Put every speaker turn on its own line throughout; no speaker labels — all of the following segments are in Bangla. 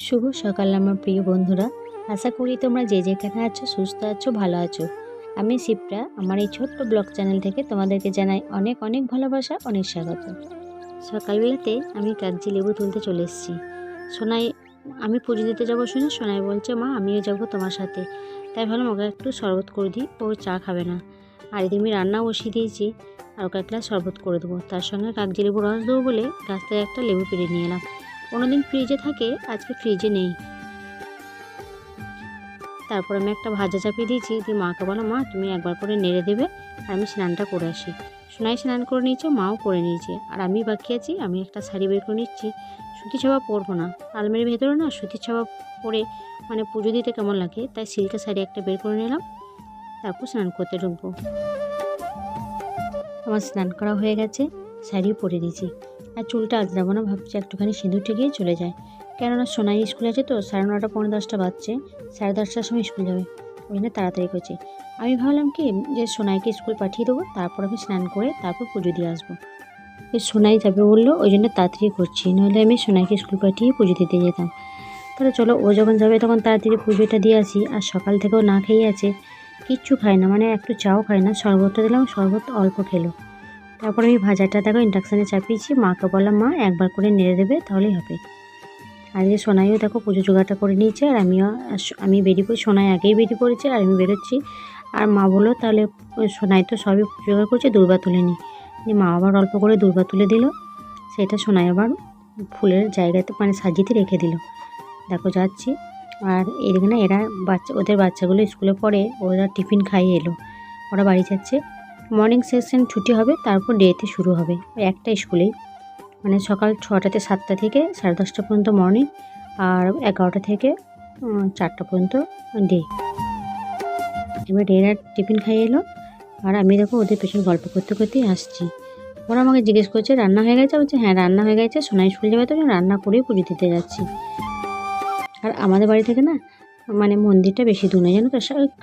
শুভ সকাল, আমার প্রিয় বন্ধুরা। আশা করি তোমরা যে যেখানে আছো, সুস্থ আছো, ভালো আছো। আমি শিপ্রা, আমার এই ছোট্ট ব্লগ চ্যানেল থেকে তোমাদেরকে জানাই অনেক অনেক ভালোবাসা, অনেক স্বাগত। সকালবেলাতে আমি কাগজি লেবু তুলতে চলে এসেছি। সোনাই, আমি পুজো দিতে যাব শুনে সোনাই বলছে, মা, আমিও যাব তোমার সাথে। তাই ভাবলাম ওকে একটু শরবত করে দিই, ও চা খাবে না। আর এদিকে আমি রান্নাও বসিয়ে দিয়েছি, আর ওকে এক গ্লাস শরবত করে দেবো। তার সঙ্গে কাগজি লেবু রস দেবো বলে গাছ থেকে একটা লেবু পেরে নিয়ে এলাম। কোনোদিন ফ্রিজে থাকে, আজকে ফ্রিজে নেই। তারপর আমি একটা ভাজা চাপিয়ে দিয়েছি, দিয়ে মাকে বলো মা, তুমি একবার করে নেড়ে দেবে, আর আমি স্নানটা করে আসি। সোনাই স্নান করে নিয়েছে, মাও করে নিয়েছে, আর আমি বাকি আছি, আমি একটা শাড়ি বের করে নিচ্ছি সুতি ছাপা পরবো না। আলমারির ভেতরে না সুতির ছাপা পরে মানে পুজো দিতে কেমন লাগে, তাই সিল্কের শাড়ি একটা বের করে নিলাম, তারপর স্নান করতে ঢুকবো। আমার স্নান করা হয়ে গেছে, শাড়িও পরে দিয়েছি আর চুলটা আজরাবো না ভাবছি একটুখানি সিঁদুর ঠেকিয়ে চলে যায়। কেননা সোনাই স্কুল আছে তো, সাড়ে নটা পনেরো দশটা বাজছে, সাড়ে দশটার সময় স্কুল যাবে। ওই জন্য তাড়াতাড়ি করছি। আমি ভাবলাম কি যে সোনাইকে স্কুল পাঠিয়ে দেবো, তারপর আমি স্নান করে তারপর পুজো দিয়ে আসব। এই সোনাই যাবে বলল, ওই জন্য তাড়াতাড়ি করছি নাহলে আমি সোনাইকে স্কুল পাঠিয়ে পুজো দিতে যেতাম। তাহলে চলো, ও যখন যাবে তখন তাড়াতাড়ি পুজোটা দিয়ে আসি, আর সকাল থেকেও না খেয়ে আছে, কিচ্ছু খায় না মানে একটু চাও খায় না, শরবতটা দিলাম, শরবত অল্প খেলো। তারপর আমি ভাজাটা দেখো ইন্ডাকশানে চাপিয়েছি। মাকে বললাম, মা, একবার করে নেড়ে দেবে, তাহলেই হবে। আর এই সোনাইও দেখো, পুজো জোগাড়টা করে নিয়েছে, আর আমিও, আমি বেরিয়ে পড়ি, সোনাই আগেই বেরিয়ে পড়েছে, আর আমি বেরোচ্ছি। আর মা বলল, তাহলে সোনাই তো সবই জোগাড় করছে দুর্বা তুলে নি। দিয়ে মা আবার অল্প করে দুর্বা তুলে দিল, সেটা সোনাই আবার ফুলের জায়গাতে মানে সাজিয়ে রেখে দিল। দেখো, যাচ্ছি। আর এদিকে না, এরা বাচ্চা, ওদের বাচ্চাগুলো স্কুলে পড়ে, ওরা টিফিন খাইয়ে এলো। ওরা বাড়ি যাচ্ছে। মর্নিং সেশন ছুটি হবে, তারপর ডেতে শুরু হবে। ওই একটা স্কুলেই। মানে সকাল ছটাতে সাতটা থেকে সাড়ে দশটা পর্যন্ত মর্নিং আর এগারোটা থেকে চারটা পর্যন্ত ডে এবার ডেরা টিফিন খাইয়ে এলো, আর আমি দেখো ওদের পেছনে গল্প করতে করতেই আসছি। ওরা আমাকে জিজ্ঞেস করছে, রান্না হয়ে গেছে? বলছে হ্যাঁ রান্না হয়ে গেছে। সোনাই স্কুল যাবে তো রান্না করেই পুজো দিতে যাচ্ছি। আর আমাদের বাড়ি থেকে না মানে মন্দিরটা বেশি দূর নয়, জানো তো?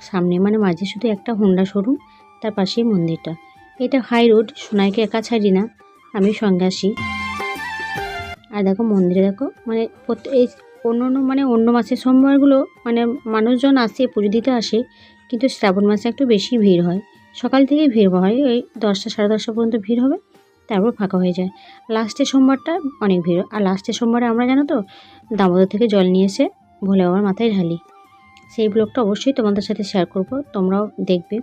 সামনে মানে মাঝে শুধু একটা হোন্ডা শোরুম তার পাশেই মন্দিরটা। এটা হাই রোড সোনাইকে একা ছাড়ি না। আমি সঙ্গে আসি। আর দেখো মন্দিরে দেখো মানে এই অন্য অন্য মানে অন্য মাসের সোমবারগুলো মানে মানুষজন আসে, পুজো দিতে আসে, কিন্তু শ্রাবণ মাসে একটু বেশি ভিড় হয়। সকাল থেকেই ভিড় হয় ওই দশটা সাড়ে দশটা পর্যন্ত ভিড় হবে, তারপর ফাঁকা হয়ে যায়। লাস্টের সোমবারটা অনেক ভিড়। আর লাস্টের সোমবারে আমরা জানো তো, দামোদর থেকে জল নিয়ে এসে ভোলে বাবার মাথায় ঢালি। সেই ব্লগটা অবশ্যই তোমাদের সাথে শেয়ার করব, তোমরাও দেখবে।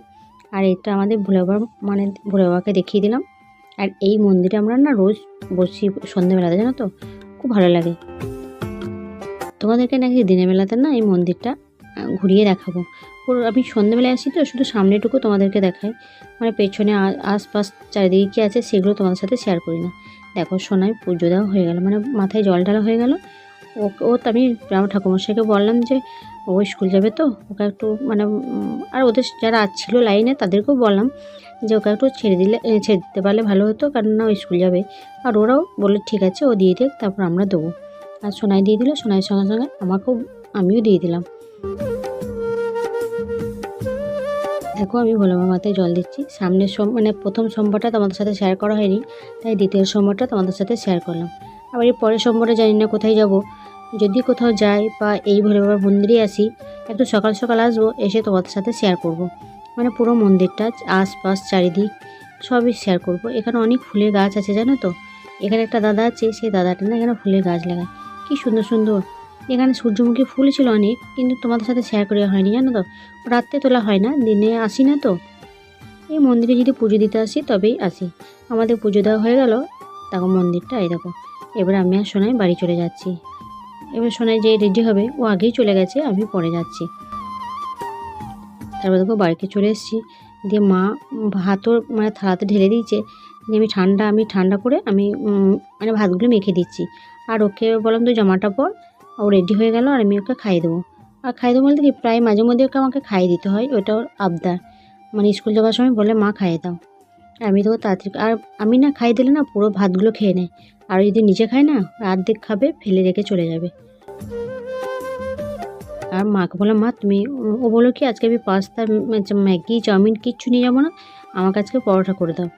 আর এটা আমাদের ভোলে বাবার মানে ভোলে বাবাকে দেখিয়ে দিলাম। আর এই মন্দিরে আমরা না রোজ বসি সন্ধ্যেবেলাতে, জানো তো? খুব ভালো লাগে। তোমাদেরকে নাকি দিনের বেলাতে না এই মন্দিরটা ঘুরিয়ে দেখাবো। পুরো আমি সন্ধ্যেবেলায় আসি তো, শুধু সামনেটুকু তোমাদেরকে দেখাই। মানে পেছনে আশপাশ চারিদিকে কী আছে সেগুলো তোমাদের সাথে শেয়ার করি না। দেখো সোনায় পুজো দেওয়া হয়ে গেল মানে মাথায় জল ঢালা হয়ে গেল। ও তো আমি আমার ঠাকুমশাইকে বললাম যে ও স্কুল যাবে তো, ওকে একটু মানে আর ওদের যারা ছিল লাইনে তাদেরকেও বললাম যে ওকে একটু ছেড়ে দিলে ছেড়ে দিতে পারলে ভালো হতো কারণ না ও স্কুল যাবে। আর ওরাও বলল, ঠিক আছে, ও দিয়ে দেখ তারপর আমরা দেবো। আর সোনাই দিয়ে দিল, সোনাইয়ের সঙ্গে সঙ্গে আমাকেও, আমিও দিয়ে দিলাম। দেখো, আমি ভোলা মাথায় জল দিচ্ছি। সামনের সোম মানে প্রথম সোমবারটা তোমাদের সাথে শেয়ার করা হয়নি, তাই দ্বিতীয় সোমবারটা তোমাদের সাথে শেয়ার করলাম। আবার এই পরের সোমবারে জানি না কোথায় যাব। যদি কোথাও যাই বা এই ভোলে বাবার মন্দিরে আসি, একটু সকাল সকাল আসব, এসে তোমাদের সাথে শেয়ার করব। মানে পুরো মন্দিরটা, আশপাশ চারিদিক সবই শেয়ার করব। এখানে অনেক ফুলের গাছ আছে, জানো তো? এখানে একটা দাদা আছে, সেই দাদাটা না এখানে ফুলের গাছ লাগায়। কি সুন্দর সুন্দর। এখানে সূর্যমুখী ফুল ছিল অনেক, কিন্তু তোমাদের সাথে শেয়ার করা হয়নি, জানো তো? রাত্রে তোলা হয় না, দিনে আসি না তো। এই মন্দিরে যদি পুজো দিতে আসি, তবেই আসি। আমাদের পুজো দেওয়া হয়ে গেল তখন মন্দিরটা, এই দেখো। এবার আমি আর সোনাই বাড়ি চলে যাচ্ছি। এবার সোনাই যে রেডি হবে, ও আগেই চলে গেছে, আমি পরে যাচ্ছি। তারপর দেখো বাড়িতে চলে এসেছি। দিয়ে মা ভাতও মানে থালাতে ঢেলে দিয়েছে। দিয়ে আমি ঠান্ডা আমি ঠান্ডা করে আমি মানে ভাতগুলো মেখে দিচ্ছি। আর ওকে বললাম তো জামাটা পর, ও রেডি হয়ে গেল, আর আমি ওকে খাইয়ে দেবো। আর খাইয়ে দেবো বলতে কি, প্রায় মাঝে মধ্যে ওকে আমাকে খাইয়ে দিতে হয় ওটা ওর আবদার। মানে স্কুল যাওয়ার সময় বলে মা, খাইয়ে দাও। আমি তো তাড়াতাড়ি আর আমি না খাই দিলে না পুরো ভাতগুলো খেয়ে নেয় আর যদি নিজে খায় না অর্ধেক খাবে, ফেলে রেখে চলে যাবে। আর মাকে বললাম, মা, তুমি ও বলো কি, আজকে আমি পাস্তা ম্যাগি, চাউমিন কিচ্ছু নিয়ে যাব না। আমাকে আজকে পরোটা করে দাও।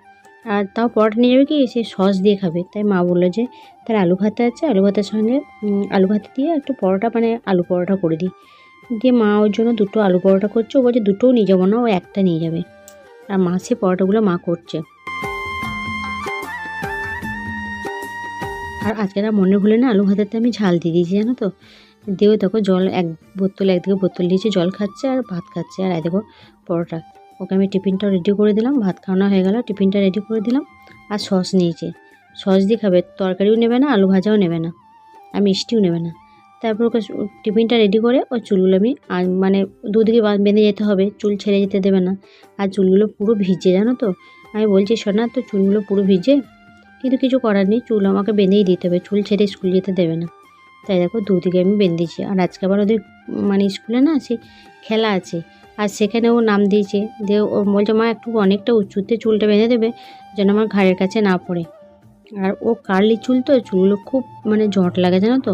আর তাও পরোটা নিয়ে যাবে কি, সে সস দিয়ে খাবে। তাই মা বলল যে তার আলু ভাতে আছে, আলু ভাতের সঙ্গে আলু ভাতে দিয়ে একটু পরোটা মানে আলু পরোটা করে দিই। দিয়ে মা ওর জন্য দুটো আলু পরোটা করছে। ও বলছে, দুটোও নিয়ে যাব না, ও একটা নিয়ে যাবে। আর মা সে পরোটাগুলো মা করছে। আর আজকে আর মনে ভুলে না, আলু ভাতেতে আমি ঝাল দিয়ে দিয়েছি, জানো তো? দিয়েও দেখো জল, এক বোতল একদিকে বোতল দিয়েছি, জল খাচ্ছে আর ভাত খাচ্ছে। আর দেখো পরোটা, ওকে আমি টিফিনটাও রেডি করে দিলাম, ভাত খাওয়ানো হয়ে গেল, টিফিনটা রেডি করে দিলাম আর সস নিয়েছে। সস দিয়ে খাবে, তরকারিও নেবে না, আলু ভাজাও নেবে না, আর মিষ্টিও নেবে না। তারপর ওকে টিফিনটা রেডি করে ওর চুলগুলো আমি মানে দুদিকে বেঁধে যেতে হবে, চুল ছেড়ে যেতে দেবে না। আর চুলগুলো পুরো ভিজে, জানো তো? আমি বলছি সোনা তো চুলগুলো পুরো ভিজে? কিন্তু কিছু করার নেই, চুল আমাকে বেঁধেই দিতে হবে, চুল ছেড়ে স্কুল যেতে দেবে না। তাই দেখো, দুদিকে আমি বেঁধেছি। আর আজকে আবার ওদের মানে স্কুলে না সে খেলা আছে, আর সেখানে ও নাম দিয়েছে। দিয়ে ও বলছে, মা, একটু অনেকটা উঁচুতে চুলটা বেঁধে দেবে, যেন আমার ঘাড়ের কাছে না পড়ে। আর ও কার্লি চুল তো, চুলগুলো খুব মানে জট লাগে, জানো তো?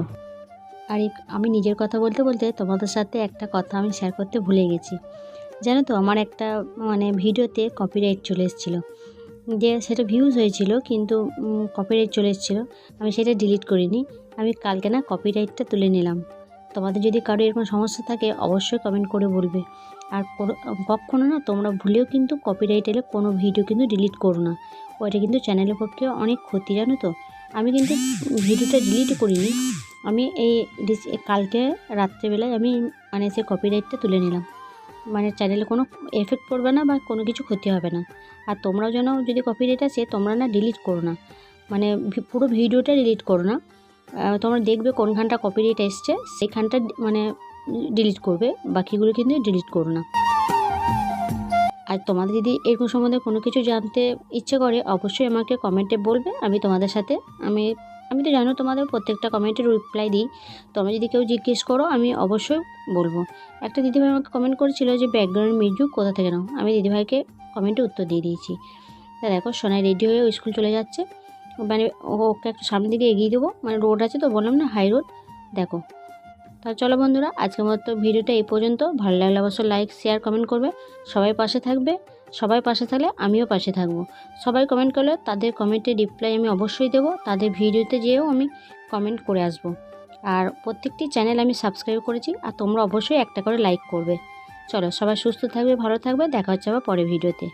আর আমি নিজের কথা বলতে বলতে তোমাদের সাথে একটা কথা আমি শেয়ার করতে ভুলে গেছি। জানো তো আমার একটা মানে ভিডিওতে কপিরাইট চলে এসেছিল। যে সেটা ভিউজ হয়েছিল কিন্তু কপিরাইট চলে এসেছিল। আমি সেটা ডিলিট করিনি। আমি কালকে না কপিরাইটটা তুলে নিলাম। তোমাদের যদি কারও এরকম সমস্যা থাকে অবশ্যই কমেন্ট করে বলবে। আর কখনো না তোমরা ভুলেও কিন্তু কপিরাইট এলে কোনো ভিডিও কিন্তু ডিলিট করো না। ওইটা কিন্তু চ্যানেলের পক্ষে অনেক ক্ষতি, জানো তো? আমি কিন্তু ভিডিওটা ডিলিট করিনি। আমি এই কালকে রাত্রেবেলায় আমি মানে সে কপিরাইটটা তুলে নিলাম। মানে চ্যানেলে কোনো এফেক্ট পড়বে না বা কোনো কিছু ক্ষতি হবে না। আর তোমরাও যেন যদি কপিরাইট আছে তোমরা না ডিলিট করো না। মানে পুরো ভিডিওটা ডিলিট করো না। তোমরা দেখবে কোনখানটা কপিরাইট এসছে সেখানটা মানে ডিলিট করবে, বাকিগুলো কিন্তু ডিলিট করো না। আর তোমাদের যদি এরকম সম্বন্ধে কোনো কিছু জানতে ইচ্ছে করে, অবশ্যই আমাকে কমেন্টে বলবে। আমি তোমাদের সাথে, আমি আমি তো জানো তোমাদের প্রত্যেকটা কমেন্টের রিপ্লাই দিই। তোমরা যদি কেউ জিজ্ঞেস করো, আমি অবশ্যই বলব। একটা দিদিভাই আমাকে কমেন্ট করেছিল যে ব্যাকগ্রাউন্ড মিউজিক কোথা থেকে নাও? আমি দিদিভাইকে কমেন্টে উত্তর দিয়ে দিয়েছি। তা দেখো সোনায় রেডি হয়ে স্কুল চলে যাচ্ছে। মানে ওকে একটু সামনের দিকে এগিয়ে দেবো। মানে রোড আছে তো, বললাম না হাই রোড দেখো। তা চলো বন্ধুরা, আজকের মতো ভিডিওটা এই পর্যন্ত। ভালো লাগলে অবশ্যই লাইক শেয়ার কমেন্ট করবে। সবাই পাশে থাকবে। সবাই পাশে থাকলে আমিও পাশে থাকব। সবাই কমেন্ট করলে তাদের কমেন্টে রিপ্লাই আমি অবশ্যই দেব। তাদের ভিডিওতে যেয়েও আমি কমেন্ট করে আসব। আর প্রত্যেকটি চ্যানেল আমি সাবস্ক্রাইব করেছি আর তোমরা অবশ্যই একটা করে লাইক করবে। চলো সবাই সুস্থ থাকবে, ভালো থাকবে। দেখা হচ্ছে আবার পরে ভিডিওতে